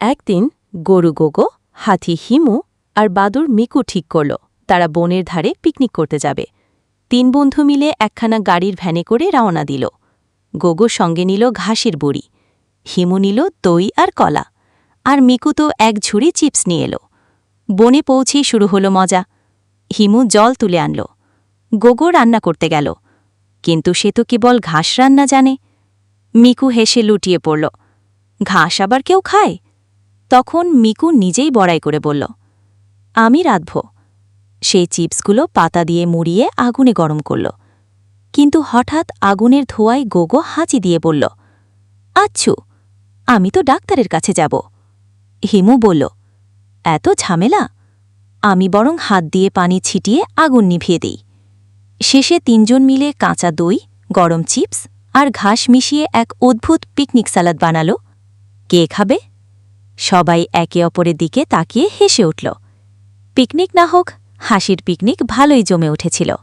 একদিন গরু গোগো, হাতি হিমু আর বাদুর মিকু ঠিক করল। তারা বনের ধারে পিকনিক করতে যাবে। তিন বন্ধু মিলে একখানা গাড়ির ভ্যানে করে রওনা দিল। গোগো সঙ্গে নিল ঘাসের বুড়ি, হিমু নিল দই আর কলা, আর মিকু তো এক ঝুড়ি চিপস নিয়ে এলো। বনে পৌঁছেই শুরু হলো মজা। হিমু জল তুলে আনল। গোগো রান্না করতে গেল। কিন্তু সে তো কেবল ঘাস রান্না জানে। মিকু হেসে লুটিয়ে পড়ল। ঘাস আবার কেউ খায়? তখন মিকু নিজেই বড়াই করে বলল, আমি রাঁধব। সেই চিপসগুলো পাতা দিয়ে মুড়িয়ে আগুনে গরম করল। কিন্তু হঠাৎ আগুনের ধোঁয়ায় গোগো হাঁচি দিয়ে বলল, আচ্ছু, আমি তো ডাক্তারের কাছে যাব। হিমু বলল, এত ঝামেলা? আমি বরং হাত দিয়ে পানি ছিটিয়ে আগুন নিভিয়ে দিই। শেষে তিনজন মিলে কাঁচা দই, গরম চিপস আর ঘাস মিশিয়ে এক অদ্ভুত পিকনিক সালাদ বানালো। কে খাবে? সবাই একে অপরের দিকে তাকিয়ে হেসে উঠল। পিকনিক না হোক, হাসির পিকনিক ভালোই জমে উঠেছিল।